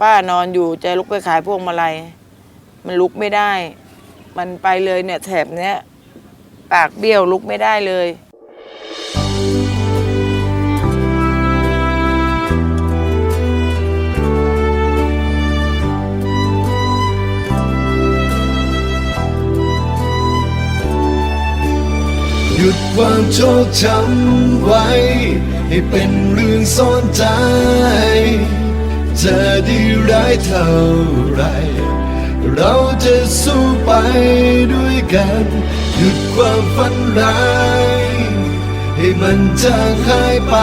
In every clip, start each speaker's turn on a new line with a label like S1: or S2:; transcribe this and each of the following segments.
S1: ป้านอนอยู่จะลุกไปขายพวงมาลัย มันลุกไม่ได้ มันไปเลยเนี่ยแถบเนี้ยปากเบี้ยวลุกไม่ได้เลย
S2: หยุดความโชคช้ำไว้ ให้เป็นเรื่องซ่อนใจ จะดีร้ายเท่าไร เราจะสู้ไปด้วยกันหยุดความฝันร้าย ให้มันจางหายไป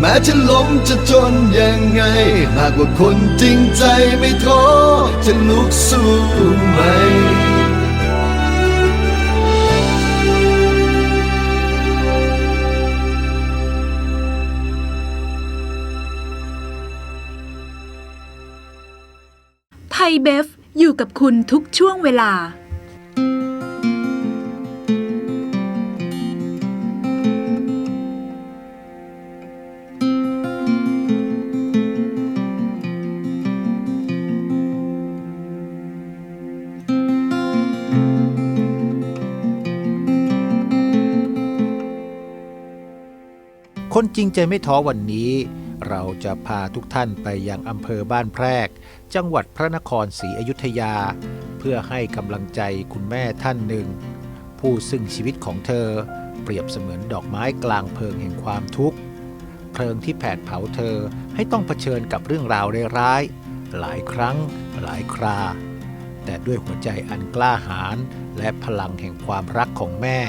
S2: แม้จะล้มจะจนยังไง หากว่าคนจริงใจไม่ท้อจะลุกสู้ไหม
S3: ยเบฟ อยู่กับคุณทุกช่วงเวลา
S4: คนจริงใจไม่ท้อวันนี้ เราจะพาทุกท่านไปยังอำเภอบ้านแพรก จังหวัดพระนครศรีอยุธยา เพื่อให้กำลังใจคุณแม่ท่านหนึ่ง ผู้ซึ่งชีวิตของเธอ เปรียบเสมือนดอกไม้กลางเพลิงแห่งความทุกข์เพลิงที่แผดเผาเธอให้ต้องเผชิญกับเรื่องราวร้ายๆหลายครั้งหลายครา แต่ด้วยหัวใจอันกล้าหาญและพลังแห่งความรักของแม่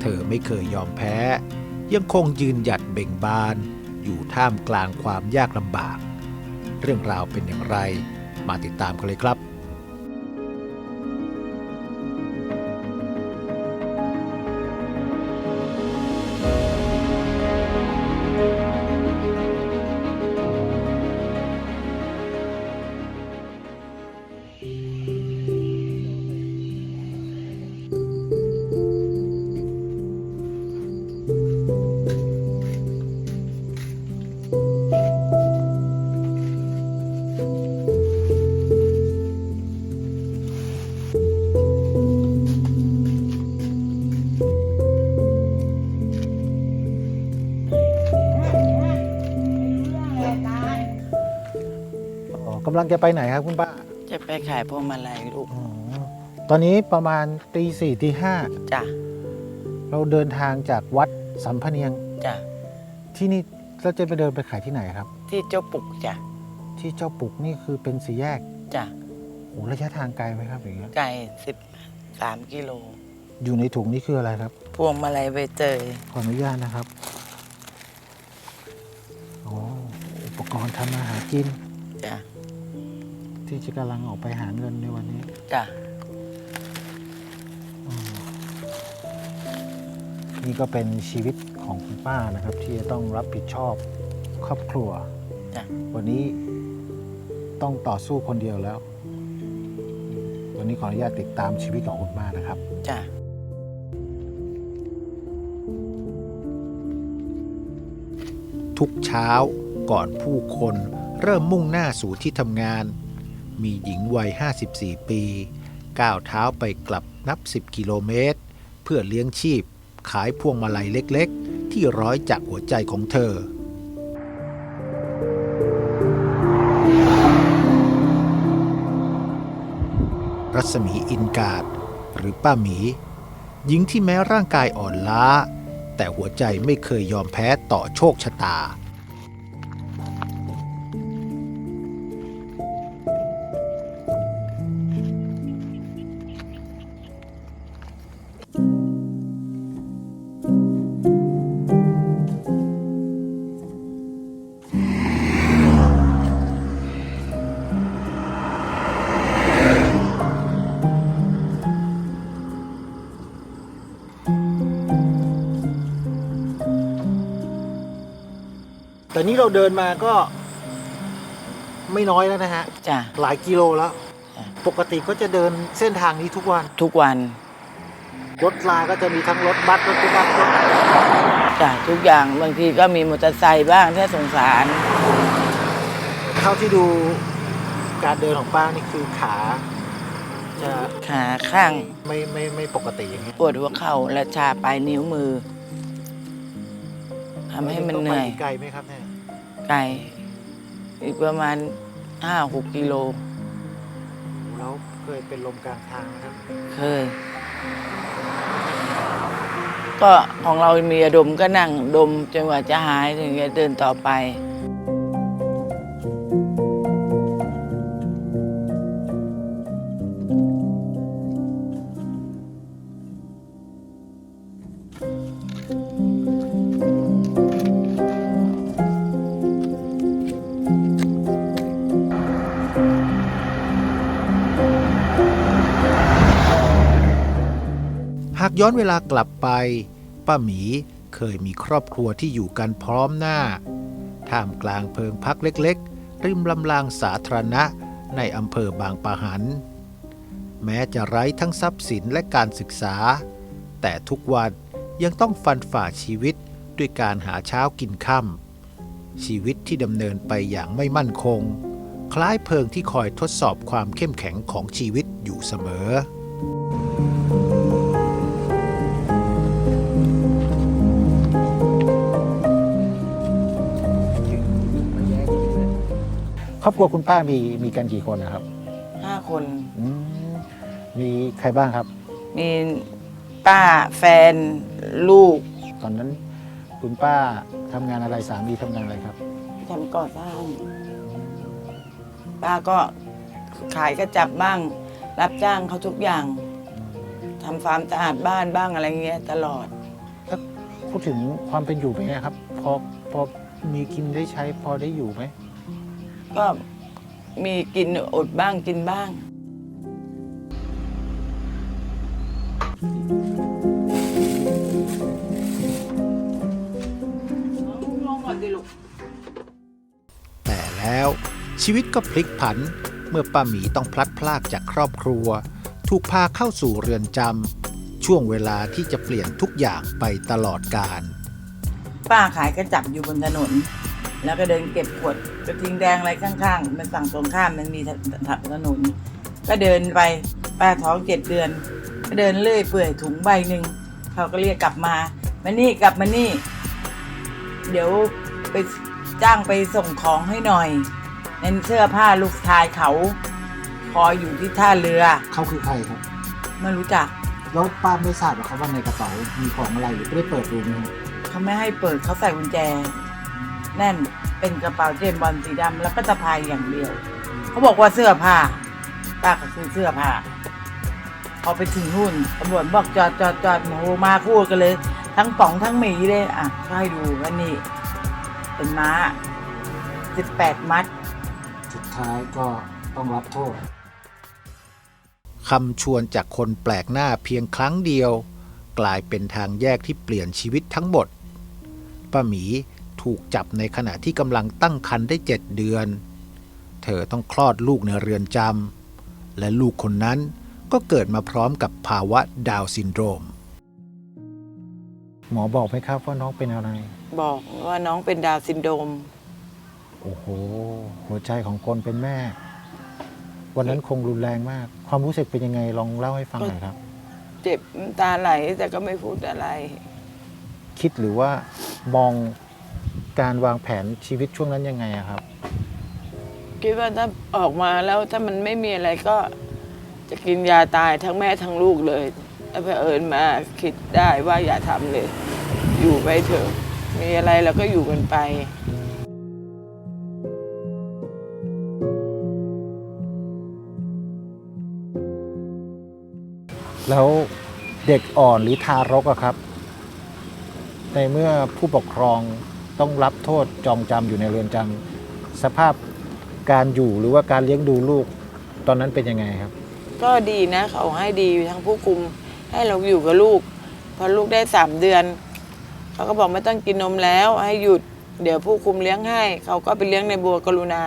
S4: เธอไม่เคยยอมแพ้ ยังคงยืนหยัดเบ่งบาน อยู่ท่ามกลางความยากลำบาก เรื่องราวเป็นอย่างไร มาติดตามกันเลยครับำลังจะไปไหนครับคุณป้า
S1: จะไปขายพวงมาลัยลูก
S4: ตอนนี้ประมาณตีสี่ตีห้า
S1: จ้ะ
S4: เราเดินทางจากวัดสัมพเนียง
S1: จ้ะ
S4: ที่นี่เราจะไปเดินไปขายที่ไหนครับ
S1: ที่เจ้าปุกจ้ะ
S4: ที่เจ้าปุกนี่คือเป็นสี่แยก
S1: จ้ะ
S4: โหระยะทางไกลไหมครับอย่างเงี้ย
S1: ไก่สิบสามกิโล
S4: อยู่ในถุงนี่คืออะไรครับ
S1: พวงมาลัยใบเตย
S4: ขออนุญาตนะครับอ๋ออุปกรณ์ทำอาหารกิน
S1: จ้ะ
S4: ที่จะกำลังออกไปหาเงินในวันนี้
S1: จ้ะ
S4: นี่ก็เป็นชีวิตของคุณป้านะครับ ที่จะต้องรับผิดชอบครอบครัว
S1: จ้ะ
S4: วันนี้ต้องต่อสู้คนเดียวแล้ว วันนี้ขออนุญาตติดตามชีวิตของคุณป้านะครับ
S1: จ้ะ
S4: ทุกเช้าก่อนผู้คนเริ่มมุ่งหน้าสู่ที่ทำงาน มีหญิงวัย 54 ปี ก้าวเท้าไปกลับนับ 10 กิโลเมตร เพื่อเลี้ยงชีพ ขายพวงมาลัยเล็กๆ ที่ร้อยจากหัวใจของเธอ รัศมีอินกาดหรือป้าหมี หญิงที่แม้ร่างกายอ่อนล้า แต่หัวใจไม่เคยยอมแพ้ต่อโชคชะตา แต่นี้เราเดินมาก็ไม่น้อยแล้วนะฮะ
S1: จ้ะ
S4: หลายกิโลแล้ว
S1: อะ
S4: ปกติก็จะเดินเส้นทางนี้ทุกวัน
S1: ทุกวัน
S4: รถลาก็จะมีทั้งรถบัสรถปิกอัพรถ
S1: จ้ะทุกอย่างบางทีก็มีมอเตอร์ไซค์บ้างถ้าสงสาร
S4: เท่าที่ดูการเดินของป้านี่คือขาจะ
S1: ขาข้าง
S4: ไม่ไม่ไม่ปกติอย่างเงี้ย
S1: ปวดหัวเข่าและชาปลายนิ้วมือทำให้มันเหนื่อย
S4: ต้งไปไกลไหมครับเนี่ย
S1: ไกลอีกประมาณห้าหกกิโล
S4: แล้วเคยเป็นลมกลางทางไหมครับ
S1: เคย ก็ของเรามียาดมก็นั่งดมจนกว่าจะหายถึงจะเดินต่อไป
S4: อนเวลากลับไป ป้าหมีเคยมีครอบครัวที่อยู่กันพร้อมหน้า ท่ามกลางเพิงพักเล็กๆ ริมลำรางสาธารณะในอำเภอบางปะหัน แม้จะไร้ทั้งทรัพย์สินและการศึกษา แต่ทุกวันยังต้องฟันฝ่าชีวิตด้วยการหาเช้ากินค่ำชีวิตที่ดำเนินไปอย่างไม่มั่นคง คล้ายเพิงที่คอยทดสอบความเข้มแข็งของชีวิตอยู่เสมอ ครอบครัวคุณป้ามีมีกันกี่คนนะครับ
S1: ห้าคน
S4: อืมมีใครบ้างครับ
S1: มีป้าแฟนลูก
S4: ตอนนั้นคุณป้าทำงานอะไรสามีทำงานอะไรครับ
S1: ทำก่อสร้าง ป้าก็ขายกระจับบ้าง รับจ้างเขาทุกอย่างทำฟาร์มสะอาดบ้านบ้างอะไรเงี้ยตลอด
S4: พูดถึงความเป็นอยู่เป็นไงครับ พอพอมีกินได้ใช้พอได้อยู่ไหม
S1: ก็มีกินอดบ้างกินบ้างลงก่อนดิลูก
S4: แต่แล้วชีวิตก็พลิกผัน เมื่อป้าหมีต้องพลัดพรากจากครอบครัว ถูกพาเข้าสู่เรือนจำช่วงเวลาที่จะเปลี่ยนทุกอย่างไปตลอดกาล
S1: ป้าขายกระจับอยู่บนถนน แล้วก็เดินเก็บขวดกระทิงแดงอะไรข้างๆ มันฝั่งตรงข้ามมันมีถนน ก็เดินไปป้าท้องเจ็ดเดือน ก็เดินเลื่อยเปื่อยถุงใบหนึ่งเขาก็เรียกกลับมามานี่กลับมานี่ เดี๋ยวไปจ้างไปส่งของให้หน่อยในเสื้อผ้าลูกชายเขา คอยอยู่ที่ท่าเรือ
S4: เขาคือใครครับ
S1: ไม่รู้จัก
S4: แล้วป้าไม่ทราบหรอครับว่าในกระเป๋ามีของอะไรหรือไม่ได้เปิดดูไหมครับ
S1: เขาไม่ให้เปิดเขาใส่กุญแจ แน่นเป็นกระเป๋าเจมส์บอลสีดำแล้วก็สะพายอย่างเดียว เขาบอกว่าเสื้อผ้าป้าก็คือเสื้อผ้าพอไปถึงนู่นตำรวจบอกจอดจอดจอดโหมาพูดกันเลย ทั้งป๋องทั้งหมีเลยอะก็ให้ดูว่านี่ เป็นม้าสิบแปดมัด
S4: สุดท้ายก็ต้องรับโทษคำชวนจากคนแปลกหน้าเพียงครั้งเดียว กลายเป็นทางแยกที่เปลี่ยนชีวิตทั้งหมดป้าหมี ถูกจับในขณะที่กำลังตั้งครรภ์ได้เจ็ดเดือน เธอต้องคลอดลูกในเรือนจำและลูกคนนั้นก็เกิดมาพร้อมกับภาวะดาวน์ซินโดรม หมอบอกไหมครับว่าน้องเป็นอะไร
S1: บอกว่าน้องเป็นดาวน์ซินโดรม
S4: โอ้โห หัวใจของคนเป็นแม่ วันนั้นคงรุนแรงมาก ความรู้สึกเป็นยังไงลองเล่าให้ฟังหน่อยครับ
S1: เจ็บน้ำตาไหลแต่ก็ไม่พูดอะไร
S4: คิดหรือว่ามอง การวางแผนชีวิตช่วงนั้นยังไงอะครับ
S1: คิดว่าถ้าออกมาแล้วถ้ามันไม่มีอะไรก็จะกินยาตายทั้งแม่ทั้งลูกเลยถ้าเผอิญมาคิดได้ว่าอย่าทำเลย อยู่ไปเถอะ มีอะไรเราก็อยู่กันไป
S4: แล้วเด็กอ่อนหรือทารกอะครับ ในเมื่อผู้ปกครอง ต้องรับโทษจองจำอยู่ในเรือนจำสภาพการอยู่หรือว่าการเลี้ยงดูลูกตอนนั้นเป็นยังไงครับ
S1: ก็ดีนะเขาให้ดีทั้งผู้คุมให้เราอยู่กับลูก พอลูกได้สามเดือน เขาก็บอกไม่ต้องกินนมแล้ว ให้หยุดเดี๋ยวผู้คุมเลี้ยงให้ เขาก็ไปเลี้ยงในบัวกรุณา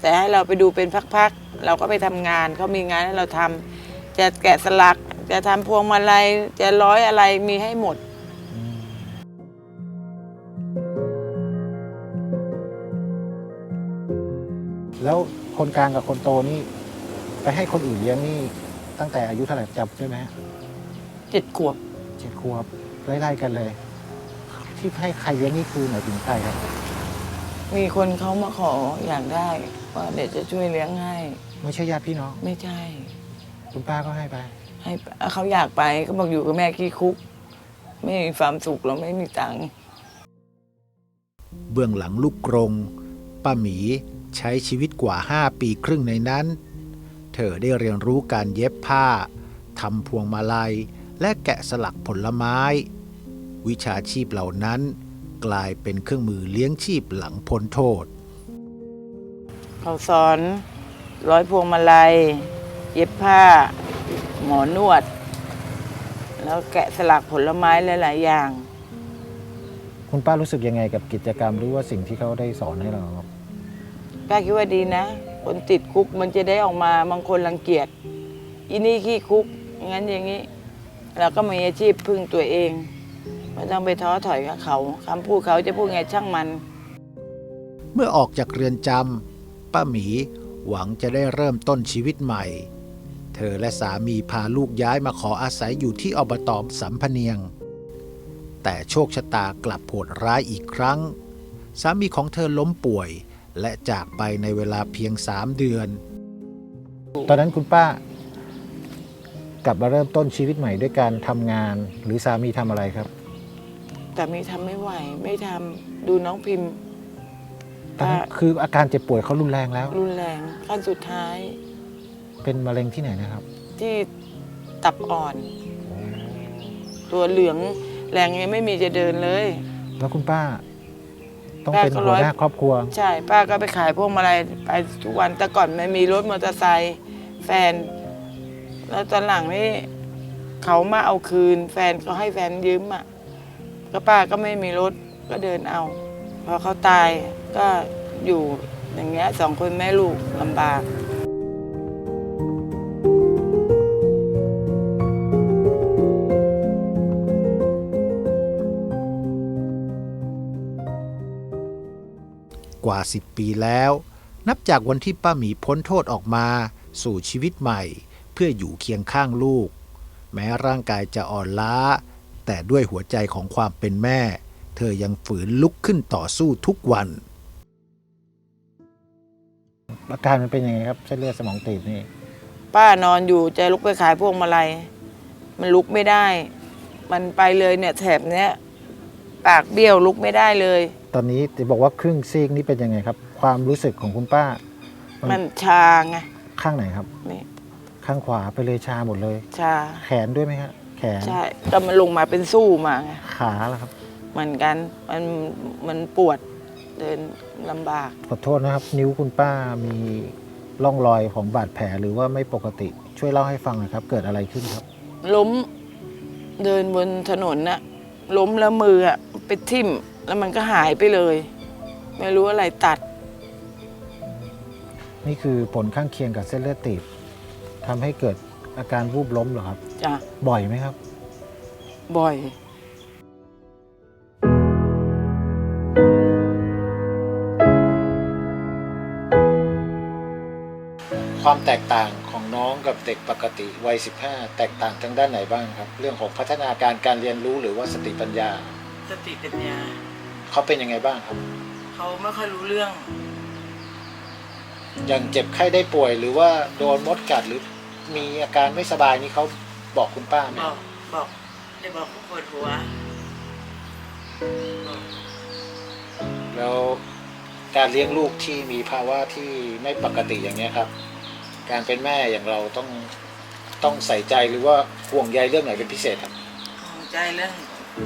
S1: แต่ให้เราไปดูเป็นพักๆเราก็ไปทำงานเขามีงานให้เราทำจะแกะสลักจะทำพวงมาลัยจะร้อยอะไรมีให้หมด
S5: แล้วคนกลางกับคนโตนี่ไปให้คนอื่นเลี้ยงนี่ตั้งแต่อายุเท่าไหร่จำได้ไหมฮะ
S1: เจ็ดขวบ
S5: เจ็ดขวบไล่ๆกันเลย ที่ให้ใครเลี้ยงนี่คือหมายถึงใครครับ
S1: มีคนเขามาขออยากได้ ว่าเดี๋ยวจะช่วยเลี้ยงให้
S5: ไม่ใช่ญาติพี่น้อง
S1: ไม่ใช่
S5: คุณป้าก็ให้ไป
S1: ให้เขาอยากไปก็บอกอยู่กับแม่ขี้คุก ไม่มีความสุขแล้วไม่มีตังค์
S5: เบื้องหลังลูกกรงป้าหมี ใช้ชีวิตกว่า 5 ปีครึ่งในนั้น เธอได้เรียนรู้การเย็บผ้าทำพวงมาลัย และแกะสลักผลไม้ วิชาชีพเหล่านั้น กลายเป็นเครื่องมือเลี้ยงชีพหลังพ้นโทษ
S1: เขาสอนร้อยพวงมาลัย เย็บผ้า หมอนวด แล้วแกะสลักผลไม้หลายๆอย่าง
S5: คุณป้ารู้สึกยังไงกับกิจกรรมหรือว่าสิ่งที่เขาได้สอนให้เราครับ
S1: ป้าคิดว่าดีนะ คนติดคุกมันจะได้ออกมาบางคนรังเกียจอีนี่ขี้คุก งั้นอย่างนี้ เราก็มีอาชีพพึ่งตัวเองไม่ต้องไปท้อถอยกับเขาคำพูดเขาจะพูดไงช่างมัน
S5: เมื่อออกจากเรือนจำป้าหมีหวังจะได้เริ่มต้นชีวิตใหม่ เธอและสามีพาลูกย้ายมาขออาศัยอยู่ที่อบตสัมพเนียง แต่โชคชะตากลับโหดร้ายอีกครั้ง สามีของเธอล้มป่วย และจากไปในเวลาเพียงสามเดือน ตอนนั้นคุณป้ากลับมาเริ่มต้นชีวิตใหม่ด้วยการทำงานหรือสามีทำอะไรครับ
S1: แต่มีทำไม่ไหว ไม่ทำดูน้องพิมพ์
S5: ตอนนั้นคืออาการเจ็บป่วยเขารุนแรงแล้ว
S1: รุนแรงขั้นสุดท้าย
S5: เป็นมะเร็งที่ไหนนะครับ
S1: ที่ตับอ่อน ตัวเหลืองแรงยังไม่มีจะเดินเลย
S5: แล้วคุณป้า ต้อง
S1: ป้า
S5: เป็น
S1: ก็
S5: หั
S1: ร้
S5: ว
S1: อย
S5: หน้าครอบครัว
S1: ใช่ป้าก็ไปขายพวกมาลัยไปทุกวันแต่ก่อนไม่มีรถมอเตอร์ไซค์แฟน แล้วตอนหลังนี่เขามาเอาคืน แฟนเขาให้แฟนยืมอะก็ป้าก็ไม่มีรถก็เดินเอา พอเขาตายก็อยู่อย่างเงี้ยสองคนแม่ลูกลำบาก
S5: กว่า 10 ปีแล้ว นับจากวันที่ป้าหมีพ้นโทษออกมาสู่ชีวิตใหม่ เพื่ออยู่เคียงข้างลูก แม้ร่างกายจะอ่อนล้า แต่ด้วยหัวใจของความเป็นแม่ เธอยังฝืนลุกขึ้นต่อสู้ทุกวันอาการมันเป็นยังไงครับเส้นเลือดสมองตีบนี่
S1: ป้านอนอยู่จะลุกไปขายพวงมาลัยมันลุกไม่ได้ มันไปเลยเนี่ยแถบเนี้ย ปากเบี้ยวลุกไม่ได้เลย
S5: ตอนนี้จะบอกว่าครึ่งซีกนี่เป็นยังไงครับ ความรู้สึกของคุณป้า
S1: มันชาไง
S5: ข้างไหนครับ
S1: นี่
S5: ข้างขวาไปเลยชาหมดเลย
S1: ชา
S5: แขนด้วยไหมครับแขน
S1: ใช่ก็มันลงมาเป็นสู้มาไง
S5: ขาล่ะครับ
S1: เหมือนกันมันมันปวดเดินลำบาก
S5: ขอโทษนะครับ นิ้วคุณป้ามีร่องรอยของบาดแผลหรือว่าไม่ปกติ ช่วยเล่าให้ฟังหน่อยครับ เกิดอะไรขึ้นครับ
S1: ล้มเดินบนถนนน่ะล้มแล้วมืออะไปทิ่ม แล้วมันก็หายไปเลย ไม่รู้อะไรตัด
S5: นี่คือผลข้างเคียงกับเส้นเลือดตีบทำให้เกิดอาการวูบล้มเหรอครับ
S1: จ้ะ
S5: บ่อยไหมครับ
S1: บ่อย
S5: ความแตกต่างของน้องกับเด็กปกติวัย 15 แตกต่างทางด้านไหนบ้างครับ เรื่องของพัฒนาการการเรียนรู้หรือว่าสติปัญญา
S1: สติปัญญา
S5: เขาเป็นยังไงบ้างครับ
S1: เขาไม่ค่อยรู้เรื่อง
S5: อย่างเจ็บไข้ได้ป่วยหรือว่าโดนมดกัดหรือมีอาการไม่สบายนี่เขาบอกคุณป้าไหม
S1: บอกบอกจะบอกเขาปวดหัวบอก
S5: แล้วการเลี้ยงลูกที่มีภาวะที่ไม่ปกติอย่างเนี้ยครับ การเป็นแม่อย่างเราต้องต้องใส่ใจหรือว่าห่วงใยเรื่องไหนเป็นพิเศษครับ
S1: ห่วงใจเรื่อง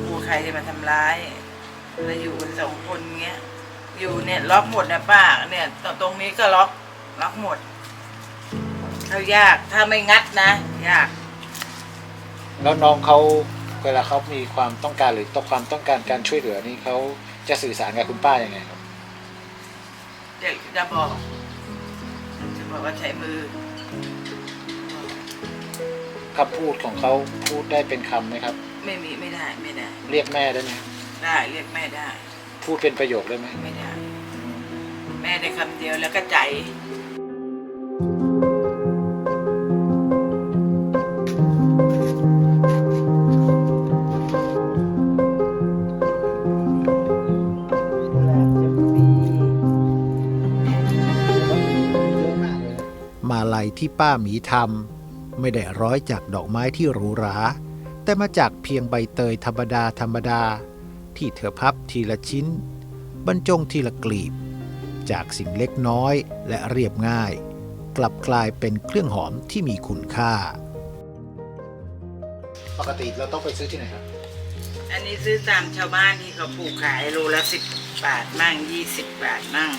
S1: กลัวใครจะมาทำร้าย เราอยู่กันสองคนเงี้ย อยู่เนี่ยล็อกหมดนะป้า เนี่ยตตรงนี้ก็ล็อกล็อกหมดเขายากถ้าไม่งัดนะยาก
S5: แล้วน้องเขาเวลาเขามีความต้องการหรือต้องความต้องการการช่วยเหลือนี่เขาจะสื่อสารกับคุณป้ายังไงครับ
S1: เด็กจะบอก จะบอกว่าใช้มือ
S5: คำพูดของเขาพูดได้เป็นคำไหมครับ
S1: ไม่มีไม่ได้ไม่ได้
S5: เรียกแม่ได้ไหมครับ
S1: ได้เรียกแม่ได้
S5: พูดเป็นประโยคได้ไหม
S1: ไม่ได้แม่ม่ได้คำเดียวแล้วก็ใจ
S4: มาลัยที่ป้าหมีทำไม่ได้ร้อยจากดอกไม้ที่หรูหรา แต่มาจากเพียงใบเตยธรรมดาธรรมดา ที่เธอพับทีละชิ้น บรรจงทีละกลีบ จากสิ่งเล็กน้อยและเรียบง่าย กลับกลายเป็นเครื่องหอมที่มีคุณค่า ปกติเราต้องไปซื้อที่ไหนครับ
S1: อันนี้ซื้อตามชาวบ้านที่เขาปลูกขายโลละสิบบาทมั่งยี่สิบบาทมั่ง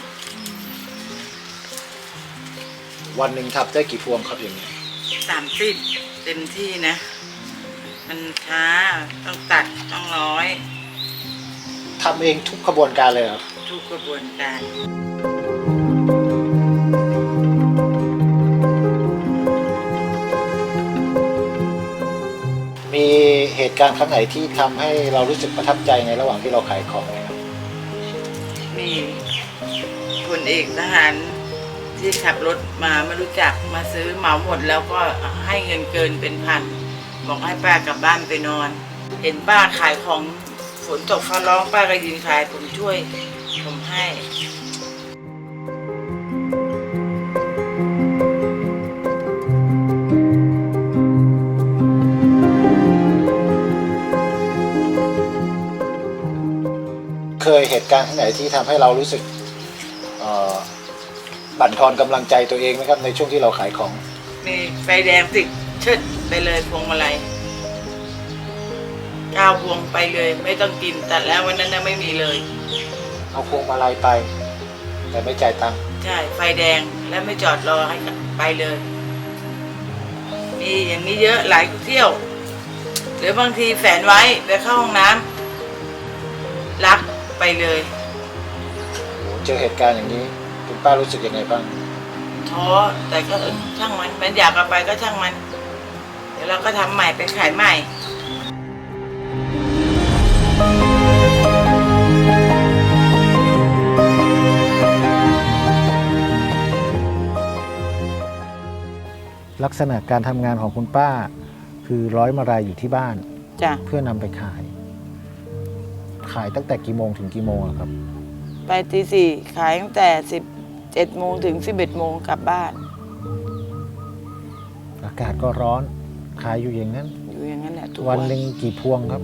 S4: วันหนึ่งทับได้กี่พวงครับอย่างนี้
S1: สามสิบเต็มที่นะ มันช้าต้องตัดต้องร้อย
S4: ทำเองทุกขบวนการเลยครับ
S1: ทุกกระบวนการ
S4: มีเหตุการณ์ครั้งไหนที่ทำให้เรารู้สึกประทับใจในระหว่างที่เราขายของไหมครับ
S1: มีพลเอกทหารที่ขับรถมาไม่รู้จักมาซื้อเหมาหมดแล้วก็ให้เงินเกินเป็นพัน บอกให้ป้ากลับบ้านไปนอน เห็นป้าขายของ ฝนตกฟ้าร้องป้าก็ยืนขายผมช่วย ผมให้
S4: เคยเหตุการณ์ครั้งไหนที่ทำให้เรารู้สึกเอ่อบั่นทอนกำลังใจตัวเองไหมครับในช่วงที่เราขายของ
S1: มีไฟแดงติดเชิดไปเลยพวงมาลัย ก้าวพวงไปเลย ไม่ต้องกินแต่แล้ววันนั้นน่ะไม่มีเลย
S4: เอาพวงมาลัยไป แต่ไม่จ่ายตังค์
S1: ใช่ไฟแดงแล้วไม่จอดรอให้ไปเลย มีอย่างนี้เยอะหลายเที่ยว หรือบางทีแฝนไว้ไปเข้าห้องน้ำลักไปเลย
S4: โอ้โหเจอเหตุการณ์อย่างนี้ คุณป้ารู้สึกยังไงบ้าง
S1: ท้อแต่ก็เออช่างมันมันอยากเอาไปก็ช่างมัน เดี๋ยวเราก็ทำใหม่ไปขายใหม่
S4: กษณะการทำงานของคุณป้า คือร้อยมาลายอยู่ที่บ้าน
S1: จ้ะ
S4: เพื่อนำไปขาย ขายตั้งแต่กี่โมงถึงกี่โมงอะครับ
S1: ไปตีสี่ขายตั้งแต่สิบเจ็ดโมงถึงสิบเอ็ดโมงกลับบ้าน
S4: อากาศก็ร้อน ขายอยู่อย่างนั้น
S1: อยู่อย่างนั้นแหละทุก
S4: วั
S1: วันน
S4: หนึ่งกี่พวงครับ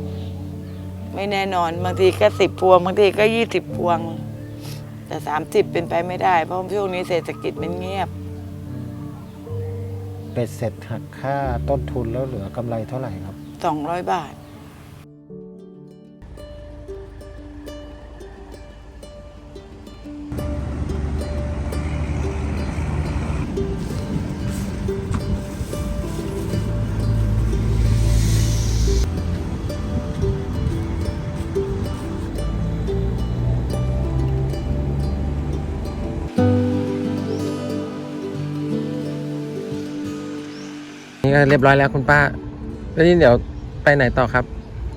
S1: ไม่แน่นอนบางทีก็สิบพวงบางทีก็ยี่สิบพวง แต่สามสิบเป็นไปไม่ได้ เพราะช่วงนี้เศรษฐกิจมันเงียบ
S4: เป็ดเสร็จหักค่าต้นทุนแล้วเหลือกำไรเท่าไหร่ครับ
S1: สองร้อยบาท
S6: ก็เรียบร้อยแล้วคุณป้า แล้วนี่เดี๋ยวไปไหนต่อครับ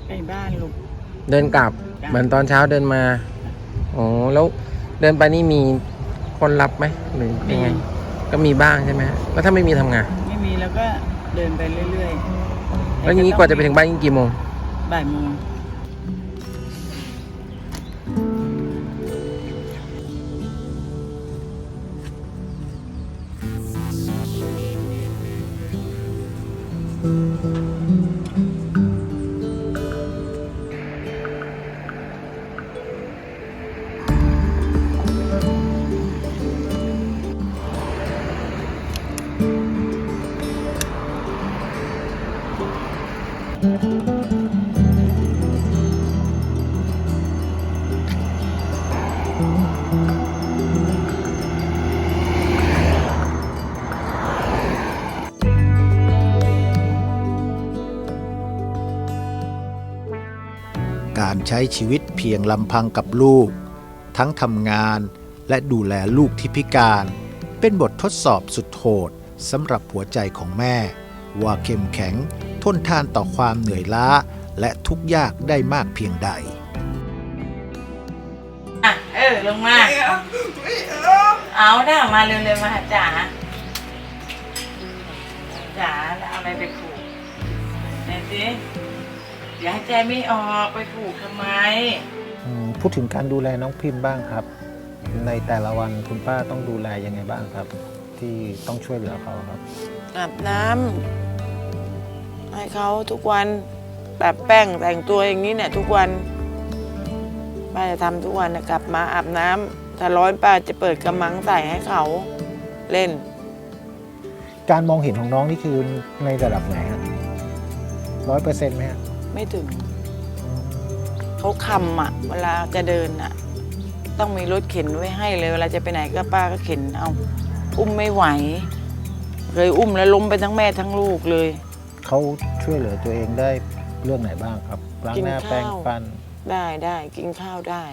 S1: ไปบ้านลูก
S6: เดินกลับ
S1: จ้ะ
S6: เหมือนตอนเช้าเดินมาอ๋อแล้วเดินไปนี่มีคนรับไหมหรือยังไง ก็มีบ้างใช่ไหมแล้วถ้าไม่มีทำไงาน
S1: ไม่มีแล้วก็เดินไปเรื่อยๆ
S6: แล้วอย่างนี้กว่าจะไปถึงบ้านยิ่งกี่โมง
S1: บ่ายโมง
S4: การใช้ชีวิตเพียงลำพังกับลูก ทั้งทำงานและดูแลลูกที่พิการ เป็นบททดสอบสุดโหดสำหรับหัวใจของแม่ ว่าเข้มแข็ง ทนทานต่อความเหนื่อยล้า และทุกข์ยากได้มากเพียงใด
S1: อะเออลงมา
S5: ไม่เอาไม่เอาเอาได้ออกมาเร็วๆมาหาจ๋าจ๋าแล้วเอาอะไรไปผูกไหนสิอย่าให้ใจไม่ออกไปผูกทำไม
S4: อืมพูดถึงการดูแลน้องพิมพ์บ้างครับ ในแต่ละวันคุณป้าต้องดูแลยังไงบ้างครับ ที่ต้องช่วยเหลือเขาครับ
S1: อาบน้ำ ให้เขาทุกวันแบบแป้งแต่งตัวอย่างนี้เนี่ยทุกวันป้าจะทำทุกวันนะกลับมาอาบน้ำถ้าร้อนป้าจะเปิดกระมังใส่ให้เขาเล่น
S4: การมองเห็นของน้องนี่คือในระดับไหนฮะร้อยเปอร์เซ็นต์ไหมฮะ
S1: ไม่ถึงเขาคำอะ เวลาจะเดินอะ ต้องมีรถเข็นไว้ให้เลย เวลาจะไปไหนก็ป้าก็เข็นเอา อุ้มไม่ไหว เคยอุ้มแล้วล้มไปทั้งแม่ทั้งลูกเลย
S4: เขาช่วยเหลือตัวเองได้เรื่องไหนบ้างครับล้างหน้า
S1: กินข้าว
S4: แปรงฟัน
S1: ได้ได้กินข้าวได้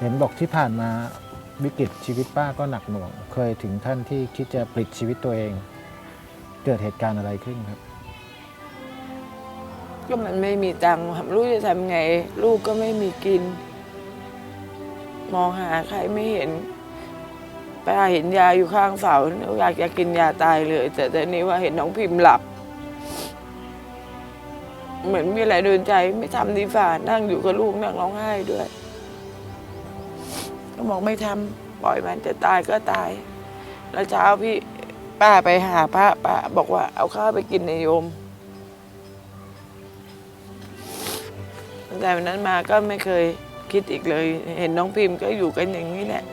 S4: เห็นบอกที่ผ่านมาวิกฤตชีวิตป้าก็หนักหน่วง เคยถึงท่านที่คิดจะปลิดชีวิตตัวเอง เกิดเหตุการณ์อะไรขึ้นครับ
S1: ก็มันไม่มีตังค์รู้จะทำไง ลูกก็ไม่มีกิน มองหาใครไม่เห็นป้าเห็นยาอยู่ข้างเสาอยากจะกินยาตายเลย แต่ตอนนี้ว่าเห็นน้องพิมพ์หลับ เหมือนมีอะไรโดนใจไม่ทำดีฝ่านั่งอยู่กับลูกนั่งร้องไห้ด้วย ก็บอกไม่ทำปล่อยมันจะตายก็ตาย แล้วเช้าพี่ป้าไปหาพระป้าบอกว่าเอาข้าวไปกินในโยม ตั้งแต่วันนั้นมาก็ไม่เคยคิดอีกเลย เห็นน้องพิมพ์ก็อยู่กันอย่างนี้แหละ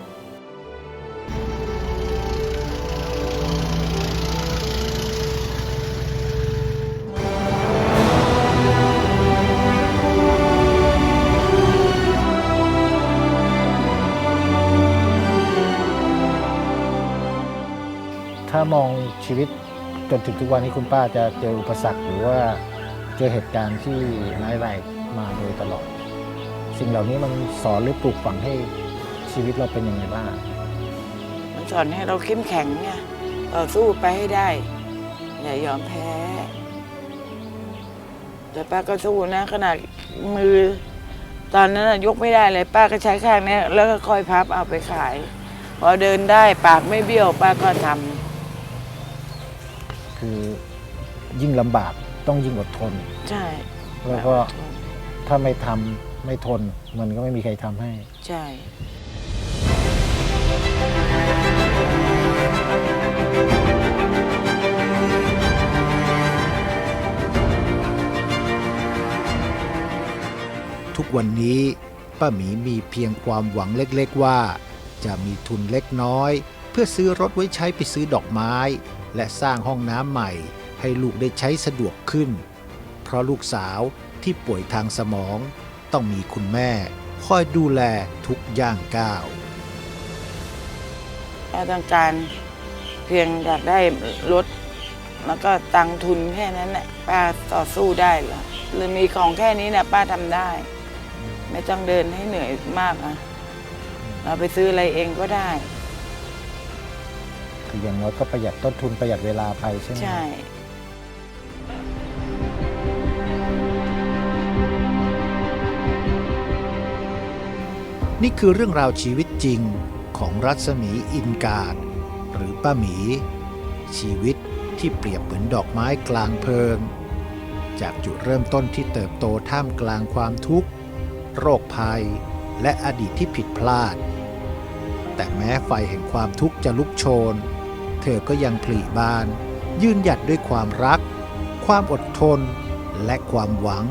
S4: ถ้ามองชีวิตจนถึงทุกวันนี้คุณป้าจะเจออุปสรรคหรือว่าเจอเหตุการณ์ที่ร้ายแรง มาโดยตลอด สิ่งเหล่านี้มันสอนหรือปลูกฝังให้ชีวิตเราเป็นยังไงบ้าง
S1: มันสอนให้เราเข้มแข็งไงต่อสู้ไปให้ได้ อย่ายอมแพ้ แต่ป้าก็สู้นะ ขนาดมือ ตอนนั้นน่ะยกไม่ได้เลยป้าก็ใช้ข้างเนี้ยแล้วก็ค่อยพับเอาไปขาย พอเดินได้ปากไม่เบี้ยวป้าก็ทำ
S4: คือยิ่งลำบากต้องยิ่งอดทน
S1: ใช่
S4: แล้วก็ ถ้าไม่ทำไม่ทน มันก็ไม่มีใครทำให้
S1: ใช่
S4: ทุกวันนี้ป้าหมีมีเพียงความหวังเล็กๆว่า จะมีทุนเล็กน้อย เพื่อซื้อรถไว้ใช้ไปซื้อดอกไม้ และสร้างห้องน้ำใหม่ ให้ลูกได้ใช้สะดวกขึ้น เพราะลูกสาว ที่ป่วยทางสมอง ต้องมีคุณแม่ คอยดูแลทุกย่างก้าว
S1: ป้าต้องการเพียงอยากได้รถ แล้วก็ตังค์ทุนแค่นั้นแหละป้าต่อสู้ได้เหรอหรือมีของแค่นี้นะป้าทำได้ ไม่ต้องเดินให้เหนื่อยมากอะเราไปซื้ออะไรเองก็ได้
S4: คืออย่างน้อยก็ประหยัดต้นทุนประหยัดเวลาไปใช่ไหม
S1: ใช่
S4: นี่คือเรื่องราวชีวิตจริงของรัศมีอินการ หรือป้าหมี ชีวิตที่เปรียบเหมือนดอกไม้กลางเพลิง จากจุดเริ่มต้นที่เติบโตท่ามกลางความทุกข์ โรคภัย และอดีตที่ผิดพลาด แต่แม้ไฟแห่งความทุกข์จะลุกโชน เธอก็ยังผลิบาน ยืนหยัดด้วยความรัก ความอดทน และความหวัง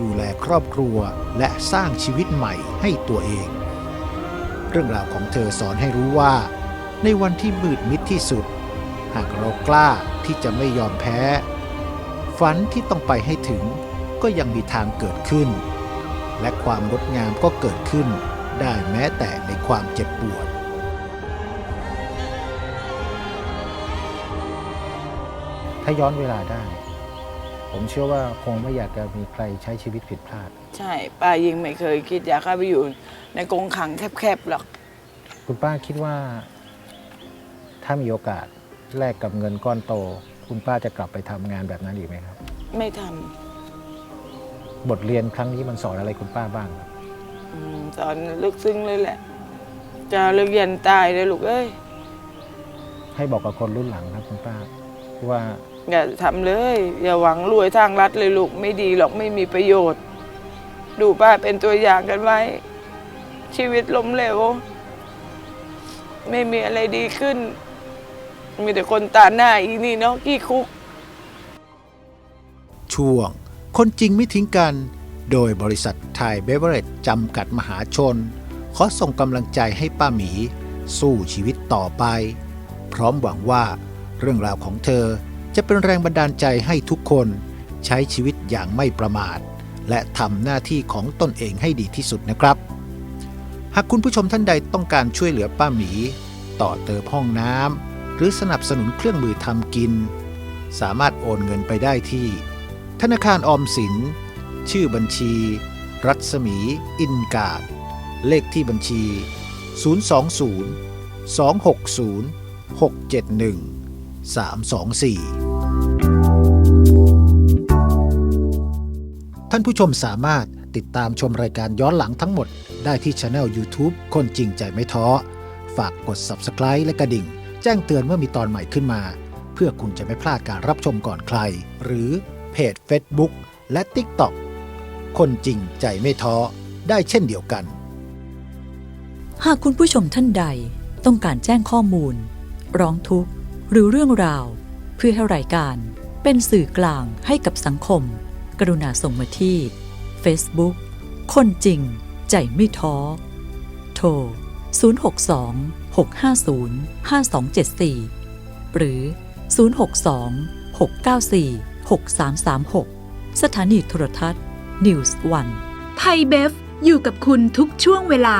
S4: ดูแลครอบครัวและสร้างชีวิตใหม่ให้ตัวเอง เรื่องราวของเธอสอนให้รู้ว่า ในวันที่มืดมิดที่สุด หากเรากล้าที่จะไม่ยอมแพ้ ฝันที่ต้องไปให้ถึงก็ยังมีทางเกิดขึ้น และความงดงามก็เกิดขึ้นได้แม้แต่ในความเจ็บปวดถ้าย้อนเวลาได้ ผมเชื่อว่าคงไม่อยากจะมีใครใช้ชีวิตผิดพลาด
S1: ใช่ป้ายิงไม่เคยคิดอยากเข้าไปอยู่ในกรงขังแคบๆหรอก
S4: คุณป้าคิดว่า ถ้ามีโอกาสแลกกับเงินก้อนโต คุณป้าจะกลับไปทำงานแบบนั้นอีกไหมครับ
S5: ไม่ท
S4: บทเรียนครั้งนี้มันสอนอะไรคุณป้าบ้างครับำ
S5: อืมสอนลึกซึ้งเลยแหละ จะเลิกเรียนตายเลยลูกเอ้ย
S4: ให้บอกกับคนรุ่นหลังครับคุณป้าว่า
S5: อย่าทำเลย อย่าหวังรวยทางรัฐเลยลูกไม่ดีหรอกไม่มีประโยชน์ ดูป้าเป็นตัวอย่างกันไว้ ชีวิตล้มเหลวไม่มีอะไรดีขึ้น มีแต่คนตาหน้าอีนี่เนาะกี่คุก
S4: ช่วง คนจริงไม่ทิ้งกัน โดยบริษัทไทยเบเวอร์เรจจำกัดมหาชน ขอส่งกำลังใจให้ป้าหมี สู้ชีวิตต่อไป พร้อมหวังว่า เรื่องราวของเธอ จะเป็นแรงบันดาลใจให้ทุกคนใช้ชีวิตอย่างไม่ประมาท และทำหน้าที่ของตนเองให้ดีที่สุดนะครับ หากคุณผู้ชมท่านใดต้องการช่วยเหลือป้าหมี ต่อเติมห้องน้ำหรือสนับสนุนเครื่องมือทำกิน สามารถโอนเงินไปได้ที่ ธนาคารออมสิน ชื่อบัญชี รัศมี อินกาดเลขที่บัญชี 020 260 671 324 ท่านผู้ชมสามารถติดตามชมรายการย้อนหลังทั้งหมดได้ที่ช anel YouTube คนจริงใจไม่ท้อ ฝากกด Subscribe และกระดิ่ง แจ้งเตือนเมื่อมีตอนใหม่ขึ้นมา เพื่อคุณจะไม่พลาดการรับชมก่อนใคร หรือเพจ Facebook และ TikTok คนจริงใจไม่ท้อ ได้เช่นเดียวกัน
S7: หากคุณผู้ชมท่านใดต้องการแจ้งข้อมูล ร้องทุกข์ หรือเรื่องราว เพื่อให้รายการเป็นสื่อกลางให้กับสังคม กรุณาส่งมาที่ Facebook คนจริง ใจไม่ท้อ โทร 062 650 5274 หรือ 062 694 6336 สถานีโทรทัศน์ News One
S3: ไทยเบฟอยู่กับคุณทุกช่วงเวลา